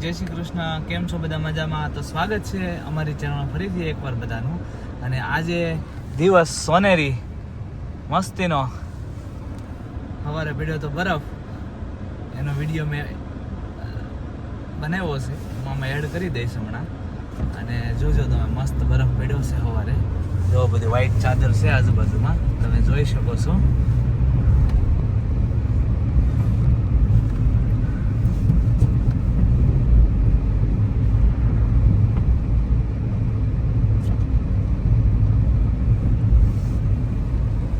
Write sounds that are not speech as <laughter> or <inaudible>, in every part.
જય શ્રી કૃષ્ણ. કેમ છો બધા મજામાં? તો સ્વાગત છે અમારી ચેનલમાં ફરીથી એકવાર બધાનું. અને આજે દિવસ સોનેરી. મસ્તીનો. સવારે પડ્યો તો બરફ. એનો વીડિયો મેં બનાવ્યો છે. એમાં અમે એડ કરી દઈશ હમણાં. અને જોજો તમે, મસ્ત બરફ પડ્યો છે સવારે જો બધી વ્હાઈટ ચાદર છે આજુબાજુમાં. તમે જોઈ શકો છો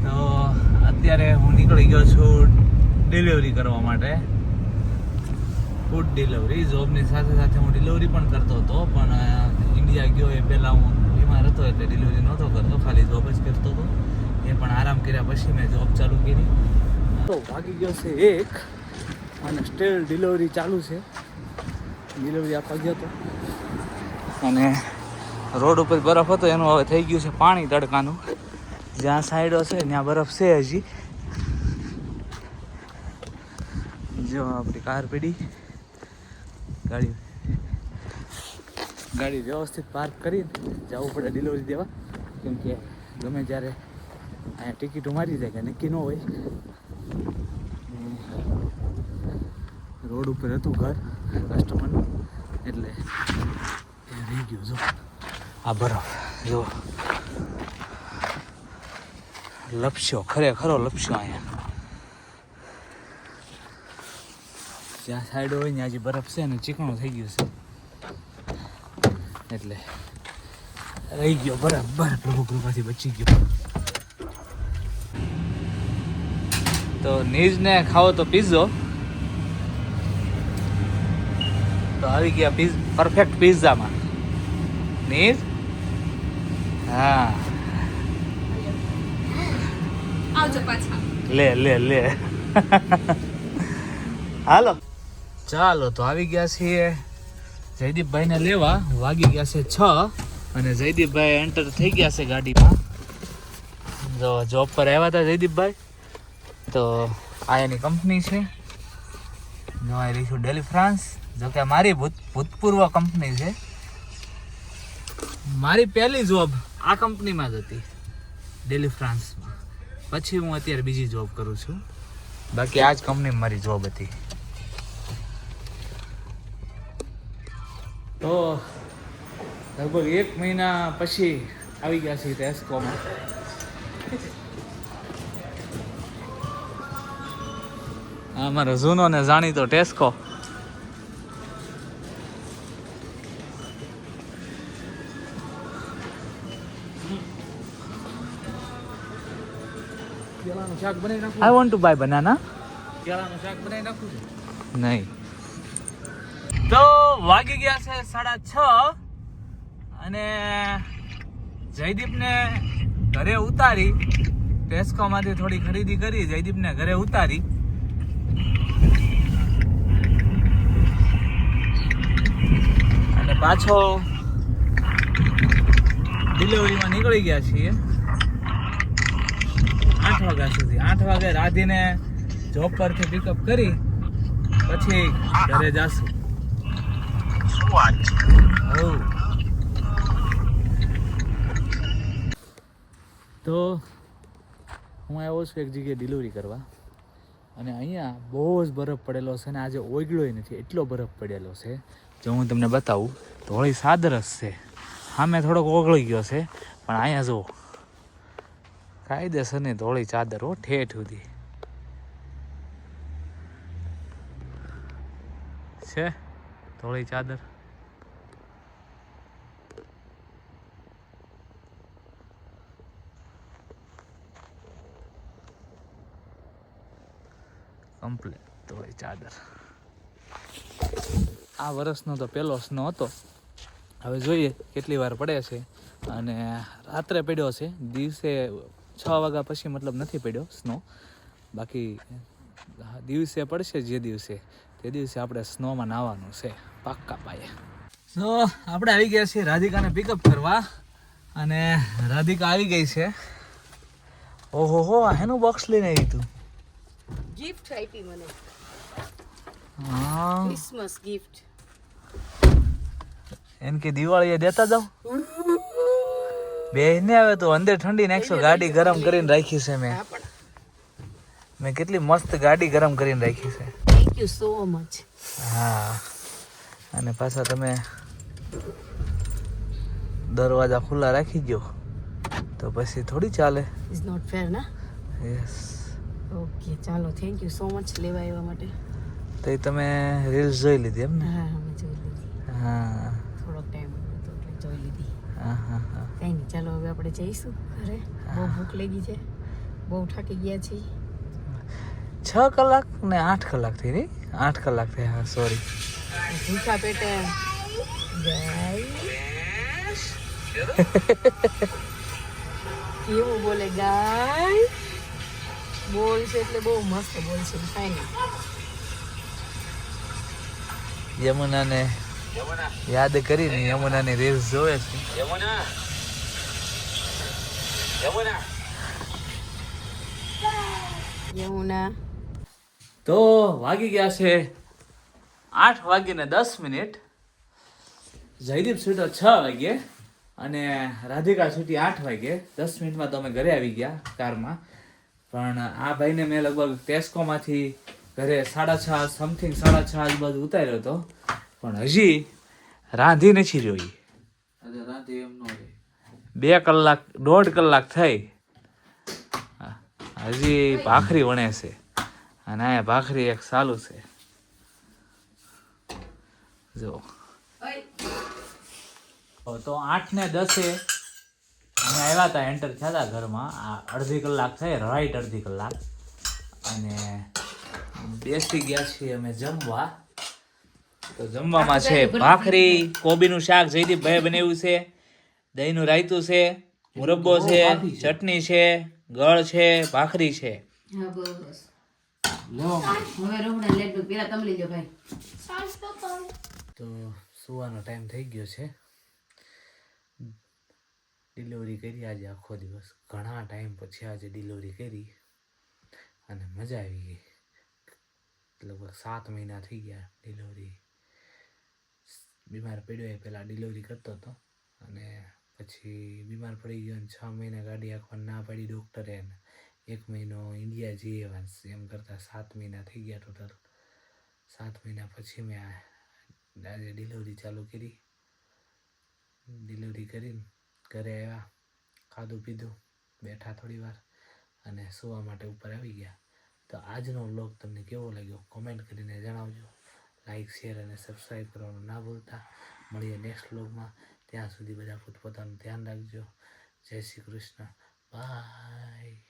તો અત્યારે હું નીકળી ગયો છું ડિલિવરી કરવા માટે. ફૂડ ડિલિવરી જોબની સાથે સાથે હું ડિલિવરી પણ કરતો હતો, પણ ઇન્ડિયા ગયો એ પહેલાં હું બીમાર હતો એટલે ડિલિવરી નહોતો કરતો, ખાલી જોબ જ કરતો હતો. એ પણ આરામ કર્યા પછી મેં જોબ ચાલુ કરી. તો ભાગી ગયો છે એક, અને સ્ટીલ ડિલિવરી ચાલુ છે. ડિલિવરી આપવા ગયો હતો. અને રોડ ઉપર બરફ હતો, એનું હવે થઈ ગયું છે પાણી તડકાનું. જ્યાં સાઈડો છે, ત્યાં બરફ છે હજી. જો આપણી કાર પડી. ગાડી ગાડી વ્યવસ્થિત પાર્ક કરી જવું પડે ડિલિવરી દેવા. કેમ કે ગમે ત્યારે અહીંયા ટિકિટો મારી જાય કે નક્કી ન હોય. રોડ ઉપર હતું ઘર કસ્ટમરનું એટલે રહી ગયું, જો. આ બરફ, જો. લપસ્યો, ખરેખરો લપસ્યો અહીંયા. જ્યાં સાઈડ હોય ને હજી બરફ છે ને ચીકણું થઈ ગયું છે. એટલે રહી ગયો બરફ બરફ પ્રભુ કૃપાથી બચી ગયો. તો નીજને ખાવો તો પીઝો તો આવી ગયા પીઝ પરફેક્ટ પિઝામાં નીજ? હા. આવજો પાછા. લે લે લે. હાલો. ચાલો તો આવી ગયા છીએ. જયદીપભાઈને લેવા. વાગી ગયા છે છ અને જયદીપભાઈ એન્ટર થઈ ગયા છે ગાડીમાં. જો જોબ પર આવ્યા હતા જયદીપભાઈ. તો આ એની કંપની છે. જો આ રહી ડેલી ફ્રાન્સ જો કે મારી ભૂત, ભૂતપૂર્વ કંપની છે. મારી પહેલી જોબ આ કંપનીમાં જ હતી. ડેલી ફ્રાન્સમાં પછી હું અત્યારે બીજી જોબ કરું છું. બાકી આ જ કંપની મારી જોબ હતી. તો લગભગ એક મહિના પછી આવી ગયા છે ટેસ્કોમાં. આ મારો જૂનો ને જાણીતો Tesco. I want to buy banana કેળાનું શાક બનાવી નાખું નહીં. તો વાગી ગયા છે સાડા છ અને જયદીપને ઘરે ઉતારી, ટેસ્કોમાંથી થોડી ખરીદી કરી, જયદીપને ઘરે ઉતારી. અને પાછો ડિલિવરીમાં નીકળી ગયા છીએ. આઠ વાગ્યા સુધી. આઠ વાગે રાધીને જોબ પરથી પિકઅપ કરી, પછી ઘરે જાશું. હઉ. તો હું આવ્યો છું એક જગ્યાએ ડિલિવરી કરવા. અને અહીંયા બહુ જ બરફ પડેલો છે અને આજે ઓગળ્યોય નથી, એટલો બરફ પડેલો છે. જો હું તમને બતાવું તો હોળી સાદરસ છે. સામે થોડોક ઓગળી ગયો છે, પણ અહીંયા જુઓ. કાયદેસરની ધોળી ચાદર, હો, ઠેઠ સુધી. છે? ધોળી ચાદર. કમ્પ્લીટ હોય ચાદર. આ વર્ષનો તો પહેલો સ્નો હતો. હવે જોઈએ કેટલી વાર પડે છે. અને રાત્રે પડ્યો છે. દિવસે છ વાગ્યા પછી મતલબ નથી પડ્યો સ્નો. બાકી દિવસે પડશે જે દિવસે. તે દિવસે આપણે સ્નોમાં નાહવાનું છે. પાક્કા પાયે. સો આપણે આવી ગયા છીએ રાધિકાને પિકઅપ કરવા. અને રાધિકા આવી ગઈ છે. ઓહો હો એનું બોક્સ લઈને આવી તું? ગિફ્ટ આપી મને. હા. ક્રિસમસ ગિફ્ટ એને કે દિવાળી દેતા જાવ બે ને આવે તો અંદર ઠંડી નાખશો ગાડી ગરમ કરીને રાખી છે મેં. મેં કેટલી મસ્ત ગાડી ગરમ કરીને રાખી છે. થેન્ક યુ સો મચ હા. અને પાછા તમે દરવાજા ખુલ્લા રાખી દો તો પછી થોડી ચાલે. ઇઝ નોટ ફેર ના? યસ ઓકે ચાલો થેન્ક યુ સો મચ લેવા આવ્યા માટે. તો તમે રીલ્સ જોઈ લીધી એમ ને? હા અમે જોઈ લીધી. હા. થોડોક ટાઈમ હતો એટલે જોઈ લીધી. હા હા હા. કંઈ નહીં ચાલો હવે આપણે જઈશું ઘરે. બહુ ભૂખ લાગી છે. બહુ થાકી ગયા છીએ. છ કલાક ને આઠ કલાક થઈ નહીં આઠ કલાક થઈ હા સોરી ભૂખા પેટે. ગાય <laughs> કેવું બોલે ગાય બોલ છે એટલે બહુ મસ્ત બોલ છે કાંઈ નહીં યમુનાને યાદ કરીને યમુનાની રીલ્સ જોવે છે. યમુના. તો વાગી ગયા છે આઠ વાગીને દસ મિનિટ. જયદીપ છૂટો છ વાગે અને રાધિકા છૂટી આઠ વાગે દસ મિનિટમાં તો અમે ઘરે આવી ગયા કારમાં. પણ આ ભાઈને મેં લગભગ ટેસ્કોમાંથી ઘરે સાડા છ સમથિંગ સાડા છ આજુબાજુ ઉતાર્યો હતો. પણ હજી રાંધી નથી જોઈ. બે કલાક દોઢ કલાક થઈ. હજી ભાખરી વણે છે. અને આ ભાખરી એક સાલું છે. જો. તો આઠ ને દસે અમે આવ્યા હતા એન્ટર થયા હતા ઘરમાં. આ અડધી કલાક થઈ રાઈટ અડધી કલાક. અને બેસી ગયા છીએ અમે જમવા. તો જમવામાં છે ભાખરી કોબીનું શાક જયદીપભાઈ બનાવ્યું છે. દહીંનું રાયતું છે મુરબ્બો છે ચટણી છે ગળ છે ભાખરી છે. હા બસ. હવે રોકડા લેટ પેલા તમે લઈ લો ભાઈ તો સુવાનો ટાઈમ થઈ ગયો છે. ડિલિવરી કરી આજે આખો દિવસ. ઘણા ટાઈમ પછી આજે ડિલિવરી કરી અને મજા આવી ગઈ. લગભગ સાત મહિના થઈ ગયા ડિલિવરી બીમાર પડ્યો એ પહેલાં ડિલિવરી કરતો હતો અને પછી બીમાર પડી ગયો અને છ મહિના ગાડી આખવા ના પાડી ડૉક્ટરે એક મહિનો ઇન્ડિયા જઈએ એમ કરતાં સાત મહિના થઈ ગયા ટોટલ સાત મહિના પછી મેં આજે ડિલિવરી ચાલુ કરી. ડિલિવરી કરીને ઘરે આવ્યા, ખાધું પીધું, બેઠા થોડી વાર અને સુવા માટે ઉપર આવી ગયા. તો આજનો વ્લોગ તમને કેવો લાગ્યો? કોમેન્ટ કરીને જણાવજો. લાઈક શેર અને સબસ્ક્રાઈબ કરવાનું ના ભૂલતા. મળીએ નેક્સ્ટ વ્લોગમાં ત્યાં સુધી બધા પોતપોતાનું ધ્યાન રાખજો. જય શ્રી કૃષ્ણ. બાય